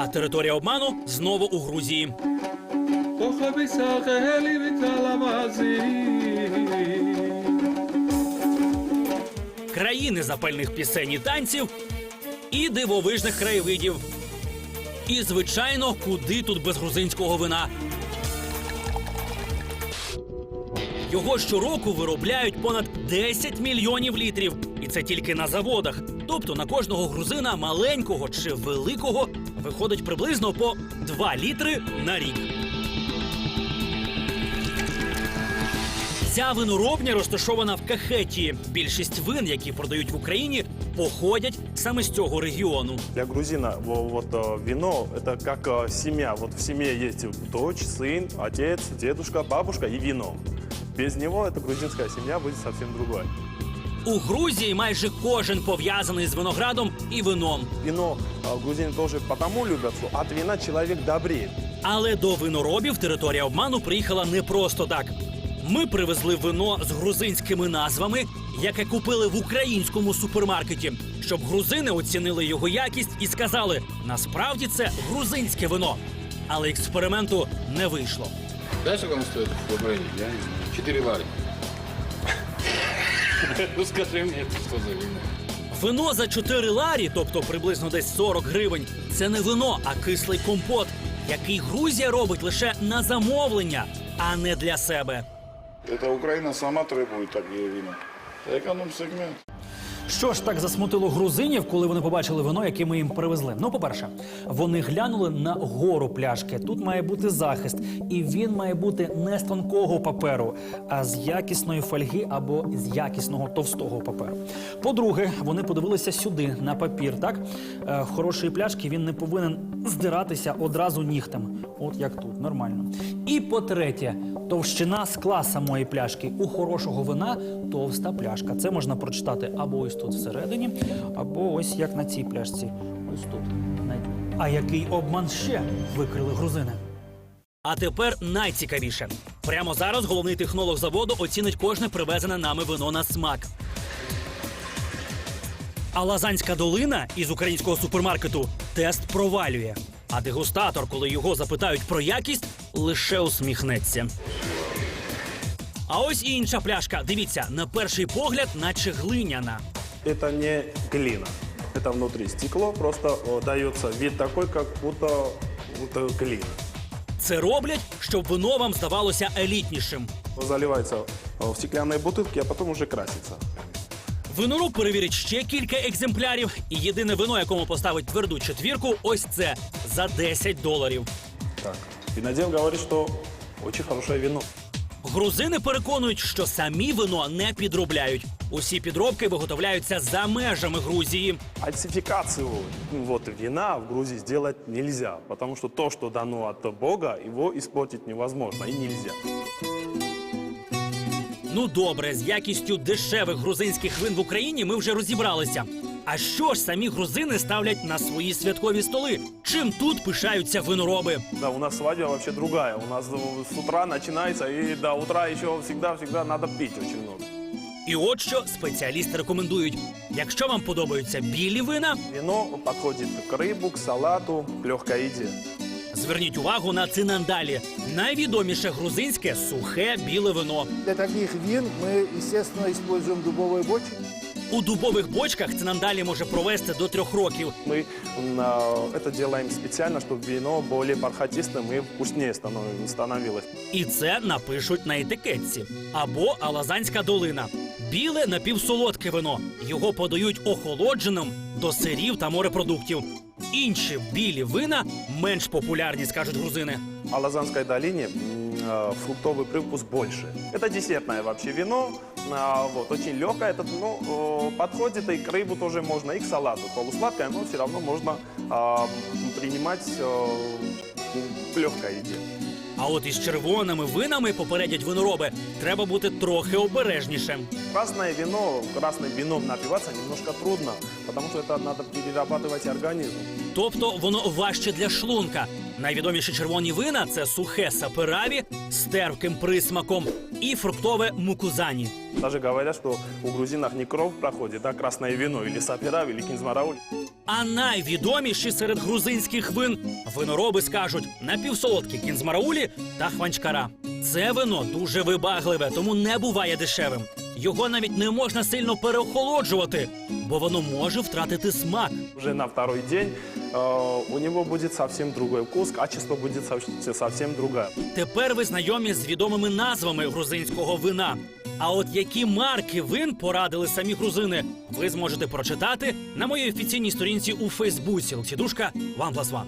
А територія обману знову у Грузії. Країни запальних пісень і танців і дивовижних краєвидів. І, звичайно, куди тут без грузинського вина. Його щороку виробляють понад 10 мільйонів літрів, і це тільки на заводах. Тобто на кожного грузина маленького чи великого виходить приблизно по 2 літри на рік. Ця виноробня розташована в Кахеті. Більшість вин, які продають в Україні, походять саме з цього регіону. Для грузина во- вот э, вино это как э, семья. Вот в семье есть дочь, сын, отец, дедушка, бабушка и вино. Без него эта грузинская семья будет совсем другой. У Грузії майже кожен пов'язаний з виноградом і вином. Вино э, грузины тоже потому любят, что от вина человек добреет. Але до виноробів територія обману приїхала не просто так. Ми привезли вино з грузинськими назвами, яке купили в українському супермаркеті, щоб грузини оцінили його якість і сказали: насправді це грузинське вино. Але експерименту не вийшло. Знаешь, сколько оно стоит в Украине? Я не знаю. Четыре лари. Ну скажи мне, это что за вино? Вино за 4 ларі, тобто приблизно десь 40 гривень, це не вино, а кислий компот, який Грузія робить лише на замовлення, а не для себе. Это Украина сама требует такие вина. Это эконом-сегмент. Що ж так засмутило грузинів, коли вони побачили вино, яке ми їм привезли? Ну, по-перше, вони глянули на гору пляшки. Тут має бути захист, і він має бути не з тонкого паперу, а з якісної фольги або з якісного товстого паперу. По-друге, вони подивилися сюди на папір. Так Е, хорошої пляшки він не повинен здиратися одразу нігтем. От як тут, нормально. І по-третє, товщина скла самої пляшки. У хорошого вина товста пляшка. Це можна прочитати або ось тут всередині, або ось як на цій пляшці. Ось тут. А який обман ще викрили грузини? А тепер найцікавіше. Прямо зараз головний технолог заводу оцінить кожне привезене нами вино на смак. А Лазанська долина із українського супермаркету тест провалює. А дегустатор, коли його запитають про якість, лише усміхнеться. А ось і інша пляшка. Дивіться, на перший погляд, наче глиняна Это не глина. Это внутри стекло, просто э, дается вид такой, как будто это глина. Це роблять, щоб вино вам здавалося елітнішим. Заливается э, в стеклянные бутылки, а потом уже красится. Виноруб перевірить ще кілька екземплярів, і єдине вино, якому поставить тверду четвірку, ось це за 10 доларів. Так. Винодел говорит, что очень хорошее вино. Грузини переконують, що самі вино не підробляють. Усі підробки виготовляються за межами Грузії. Фальсификацию ну, вот, вина в Грузии сделать нельзя, потому что то, что дано от Бога, его испортить невозможно и нельзя. Ну добре, з якістю дешевих грузинських вин в Україні ми вже розібралися. А що ж самі грузини ставлять на свої святкові столи? Чим тут пишаються винороби? Да, у нас свадьба вообще другая. У нас э, с утра начинается, и до утра еще всегда-всегда надо пить очень много. І от що спеціалісти рекомендують: якщо вам подобаються білі вина, Вино подходит к рыбу, к салату, к легкой еде. зверніть увагу на цинандалі. Найвідоміше грузинське сухе біле вино. Для таких вин мы, естественно, используем дубовые бочки. У дубових бочках цинандалі може провести до трьох років. Мы м, э, это делаем специально, чтобы вино более бархатистым и вкуснее станов- становилось. І це напишуть на етикетці. Або Алазанська долина. Біле напівсолодке вино. Його подають охолодженим до сирів та морепродуктів. Інші білі вина менш популярні, скажуть грузини. А в Лазанской долине м, э, фруктовый привкус больше. Это десертное вообще вино, а, вот, очень легкое. Это, ну, э, подходит и к рыбу тоже можно, и к салату. Полусладкое, но все равно можно а, принимать э, к легкой еде. А от із червоними винами попередять винороби. Треба бути трохи обережнішим. Красное вино, красным вином напиваться немножко трудно, потому что это надо перерабатывать организм. Тобто воно важче для шлунка. Найвідоміші червоні вина це сухе сапераві з терпким присмаком і фруктове мукузані. Даже говорят, что у грузинах не кровь проходит, а красное вино или сапирав, или кинзмарауль. А найвідоміші серед грузинських вин винороби скажуть напівсолодкі кінзмараулі та хванчкара. Це вино дуже вибагливе, тому не буває дешевим. Його навіть не можна сильно переохолоджувати, бо воно може втратити смак. Уже на второй день э, у него будет совсем другой вкус, качество будет совсем- совсем другое. Тепер ви знайомі з відомими назвами грузинського вина. А от які марки вин порадили самі грузини, ви зможете прочитати на моїй офіційній сторінці у Фейсбуці. Олексій Душка, One Plus One.